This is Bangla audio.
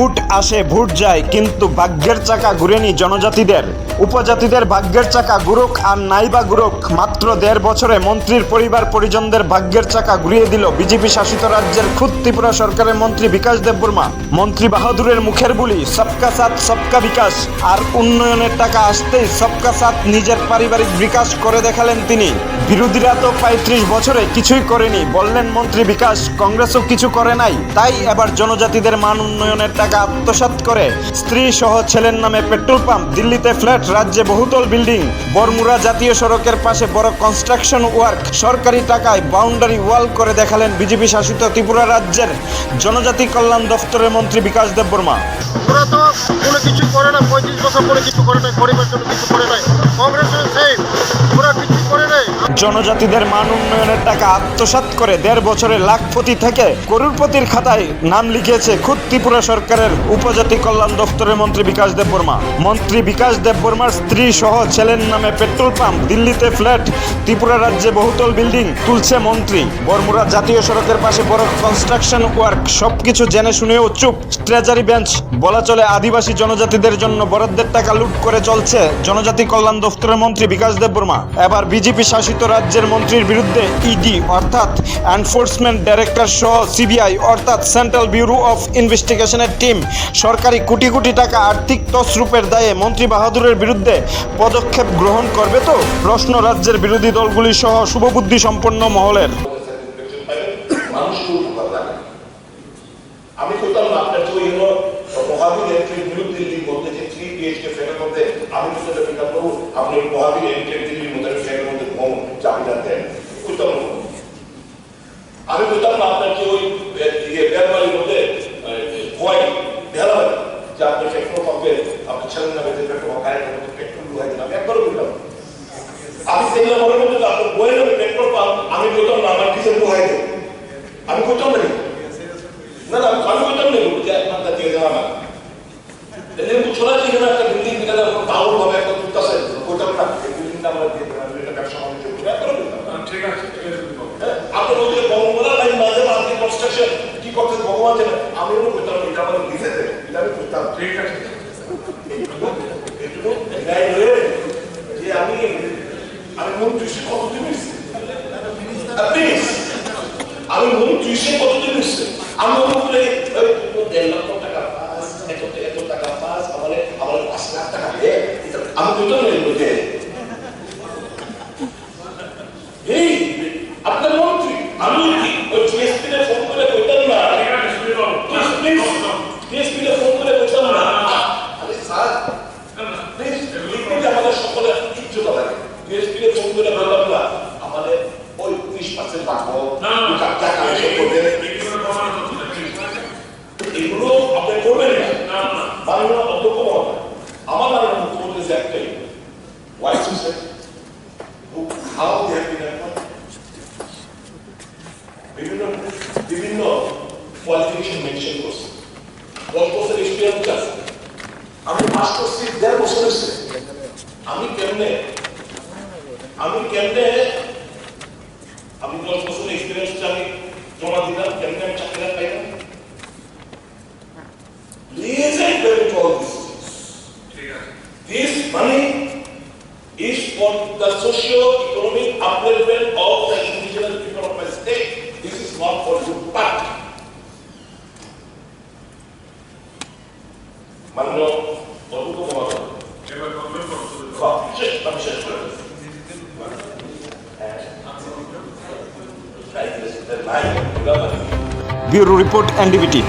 ভোট আসে, ভোট যায়, কিন্তু ভাগ্যের চাকা ঘুরেনি জনজাতিদের। উপজাতিদের ভাগ্যের চাকা গুরুক আর নাইবা গুরুক মাত্র দেড় বছরে মন্ত্রীর পরিবার পরিজনদের ভাগ্যের চাকা ঘুরিয়ে দিল বিজেপি শাসিত রাজ্যের খুদ ত্রিপুরা সরকারের মন্ত্রী বিকাশ দেববর্মা। মন্ত্রী বাহাদুরের মুখের বুলি, সবকা সাথ, সবকা বিকাশ। আর উন্নয়নের টাকা আসতেই সবকা সাথ নিজের পারিবারিক বিকাশ করে দেখালেন তিনি। বিরোধীরা তো পঁয়ত্রিশ বছরে কিছুই করেনি, বললেন মন্ত্রী বিকাশ, কংগ্রেসও কিছু করে নাই, তাই এবার জনজাতিদের মান উন্নয়নের টাকা আত্মসাৎ করে। স্ত্রী সহ ছেলের নামে পেট্রোল পাম্প, দিল্লিতে ফ্ল্যাট, রাজ্যে বহুতল বিল্ডিং বরমুরা জাতীয় সড়কের পাশে বড় কনস্ট্রাকশন ওয়ার্ক সরকারি টাকায় বাউন্ডারি ওয়াল করে দেখালেন বিজেপি শাসিত ত্রিপুরা রাজ্যের জনজাতি কল্যাণ দপ্তরের মন্ত্রী বিকাশ দেববর্মা। ওরা তো কোনো কিছু করে না, পঁয়ত্রিশ বছর কোনো কিছু করে নাই, গরিবের জন্য কিছু করে নাই। কংগ্রেসের জনজাতিদের মান উন্নয়নের টাকা আত্মসাৎ করে দেড় বছরে লাখপতি থেকে করুরপতির খাতায় নাম লিখিয়েছে খুদ ত্রিপুরা সরকারের উপজাতি কল্যাণ দপ্তরের মন্ত্রী বিকাশ দেববর্মা। মন্ত্রী বিকাশ দেববর্মার স্ত্রী সহ ছেলের নামে পেট্রোল পাম্প, দিল্লিতে ফ্ল্যাট, ত্রিপুরা রাজ্যে বহুতল বিল্ডিং, তুলছে মন্ত্রী। বরমুরা জাতীয় সড়কের পাশে বড় কনস্ট্রাকশন ওয়ার্ক সবকিছু জেনে শুনেও চুপ। ট্রেজারি বেঞ্চ বলা চলে আদিবাসী জনজাতিদের জন্য বরাদ্দের টাকা লুট করে চলছে জনজাতি কল্যাণ দপ্তরের মন্ত্রী বিকাশ দেববর্মা। এবার বিজেপি শাসিত রাজ্যের মন্ত্রীর বিরুদ্ধে ইডি, অর্থাৎ এনফোর্সমেন্ট ডাইরেক্টর সহ সিবিআই, অর্থাৎ সেন্ট্রাল ব্যুরো অফ ইনভেস্টিগেশনের টিম, সরকারি কোটি কোটি টাকা আর্থিক তছরূপের দায়ে মন্ত্রী বাহাদুরের বিরুদ্ধে পদক্ষেপ গ্রহণ করবে তো? প্রশ্ন রাজ্যের বিরোধী দলগুলি সহ শুভবুদ্ধি সম্পন্ন মহলের। আমি কইতাম না আপনার তো হলো মহাবীর এন্ট্রির বিরুদ্ধে মধ্যে যে থ্রি বিএইচকে ফ্ল্যাটের মধ্যে আমি তো সেটা পিকআপ করব আপনি মহাবীর এন্ট্রির মধ্যে ফ্ল্যাটের মধ্যে ঘুম চাবিটা দেন কইতাম না আমি কইতাম না আপনার যে ওই ইয়ে বেলবাড়ির মধ্যে ভয় ভেলা যে আপনি পেট্রোল পাম্পে আপনার ছেলের নামে যে পেট্রোল গাড়ির মধ্যে পেট্রোল লুহাই দিলাম একবারও কইতাম আমি সেই মনে করতে আপনার বইয়ের নামে পেট্রোল পাম্প আমি কইতাম না আমার ডিজেল লুহাই দেব আমি কইতাম না না না আমি কইতাম না যে আপনার দিয়ে দেওয়া না এদের ছোড়া যে একটা বিল্ডিং যেটা টাউন হবে একটা তুলতেছে কইতাম না বিল্ডিংটা আমরা দিয়ে দেবো এটা ব্যবসা বাণিজ্য করব একবারও কইতাম ঠিক আছে ঠিক আছে তুমি বলো। হ্যাঁ, আপনার লাইন কনস্ট্রাকশন কি করতে ভগবান জানে আমি এরকম করতাম এটা আমাদের দিতে এটা আমি করতাম। ঠিক আছে। এটুকু ন্যায় হয়ে যে আমি আমি মন চুষে কতদিন জিনিস আমি মন চুষে কতদিন হয়েছে আমি বলে দেড় লক্ষ টাকা পাস এত এত টাকা পাস আমার আমার পাঁচ লাখ টাকা দে এটা- আমি কইতাম না এগুলো দে এই আপনার মন্ত্রী আমি ওই জিএসপি তে ফোন করে কইতাম না ঠিক আছে শুনে বলো প্লিজ প্লিজ জিএসপি তে ফোন করে কইতাম না আরে স্যার প্লিজ লিখতে আমাদের সকলের ইজ্জত লাগে জিএসপি তে ফোন করে বললাম না আমাদের ওই ত্রিশ পার্সেন্ট রাখব না না টাকা কালেকশন করবেন এগুলো প্রমাণ হচ্ছে না, ঠিক আছে? এগুলো আপনি করবেন না না না মাননীয় অধ্যক্ষ মহোদয় আমার মাননীয় মুখ্যমন্ত্রী যে একটাই ওয়াই সুসেন হাউ দে হ্যাভ বিন বিভিন্ন বিভিন্ন কোয়ালিফিকেশন মেনশন করছে। দশ বছর এক্সপিরিয়েন্স আছে। আমি পাস করছি, দেড় বছর হয়েছে। আমি কেমনে আমি কেমনে, আমি দশ বছর এক্সপিরিয়েন্স আমি জমা দিলাম, কেমনে আমি চাকরিটা পাইলাম Please encourage all these things. ঠিক আছে This money is for the socio-economic upliftment of the indigenous people of my state. This is not for you, but করে হ্যাঁ। নাই, ব্যুরো রিপোর্ট এনডিবিটি